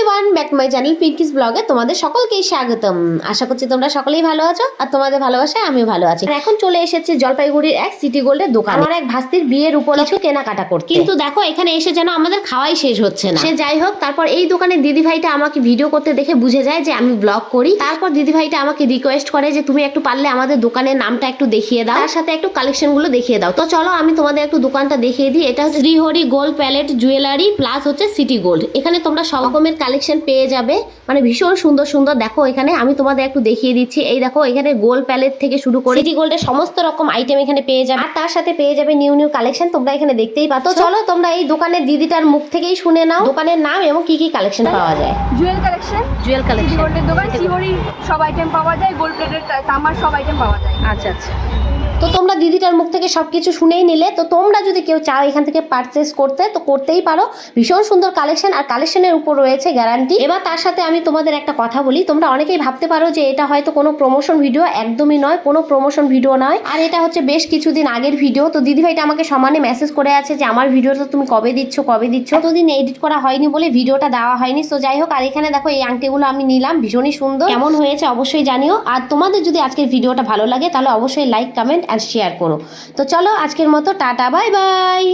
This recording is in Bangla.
Everyone back my channel Pinky's ব্লগে তোমাদের সকলকেই স্বাগতম। আশা করছি তোমরা সকলেই ভালো আছো, আর তোমাদের ভালোবাসায় আমিও ভালো আছি। এখন চলে এসেছে জলপাইগুড়ির এক সিটি গোল্ডের দোকান। আমার এক ভাস্তির বিয়ের উপর কিছু কেনাকাটা করতে। কিন্তু দেখো, এখানে এসে যেন আমাদের খাওয়াই শেষ হচ্ছে না। সে যাই হোক, তারপর এই দোকানে দিদি ভাইটা আমাকে ভিডিও করতে দেখে বুঝে যায় যে আমি ব্লগ করি। তারপর দিদি ভাইটা আমাকে রিকোয়েস্ট করে যে তুমি একটু পারলে আমাদের দোকানের নামটা একটু দেখিয়ে দাও। তার সাথে একটু কালেকশনগুলো দেখিয়ে দাও। তো চলো, আমি তোমাদের একটু দোকানটা দেখিয়ে দিই। এটা হচ্ছে Shrihari gold palette jewellery plus হচ্ছে সিটি গোল্ড এখানে তোমরা সব রকমের কালেকশন পেয়ে যাবে। মানে ভীষণ সুন্দর সুন্দর। দেখো এখানে আমি তোমাদের একটু দেখিয়ে দিচ্ছি। এই দেখো এখানে গোল্ড প্যালেট থেকে শুরু করে সিটি গোল্ডের সমস্ত রকম আইটেম এখানে পেয়ে যাবে। আর তার সাথে পেয়ে যাবে নিউ নিউ কালেকশন তোমরা এখানে দেখতেই পাচ্ছ। তো চলো তোমরা এই দোকানের দিদিটার মুখ থেকেই শুনে নাও। দোকানের নাম এবং কি কি কালেকশন পাওয়া যায়। জুয়েল কালেকশন জুয়েল কালেকশন গোল্ডের দোকান সিওরি সব আইটেম পাওয়া যায় গোল্ড প্লেটের তামার সব আইটেম পাওয়া যায়। আচ্ছা আচ্ছা। তো তোমরা দিদিটার মুখ থেকে সবকিছু শুনেই নিলে। তো তোমরা যদি কেউ চাও এখান থেকে পারচেস করতে তো করতেই পারো। ভীষণ সুন্দর কালেকশন আর কালেকশনের উপর রয়েছে গ্যারান্টি এবার তার সাথে আমি তোমাদের একটা কথা বলি, তোমরা অনেকেই ভাবতে পারো যে এটা হয়তো কোনো প্রমোশন ভিডিও একদমই নয়, কোনো প্রমোশন ভিডিও নয়। আর এটা হচ্ছে বেশ কিছুদিন আগের ভিডিও তো দিদিভাইটা আমাকে সমানে মেসেজ করে আছে যে, আমার ভিডিওটা তুমি কবে দিচ্ছ কবে দিচ্ছ? এতদিন এডিট করা হয়নি বলে ভিডিওটা দেওয়া হয়নি। তো যাই হোক, আর এখানে দেখো এই আংটিগুলো আমি নিলাম, ভীষণই সুন্দর। কেমন হয়েছে অবশ্যই জানিও। আর তোমাদের যদি আজকের ভিডিওটা ভালো লাগে, তাহলে অবশ্যই লাইক কমেন্ট আর শেয়ার করো। তো চলো আজকের মতো, টাটা বাই বাই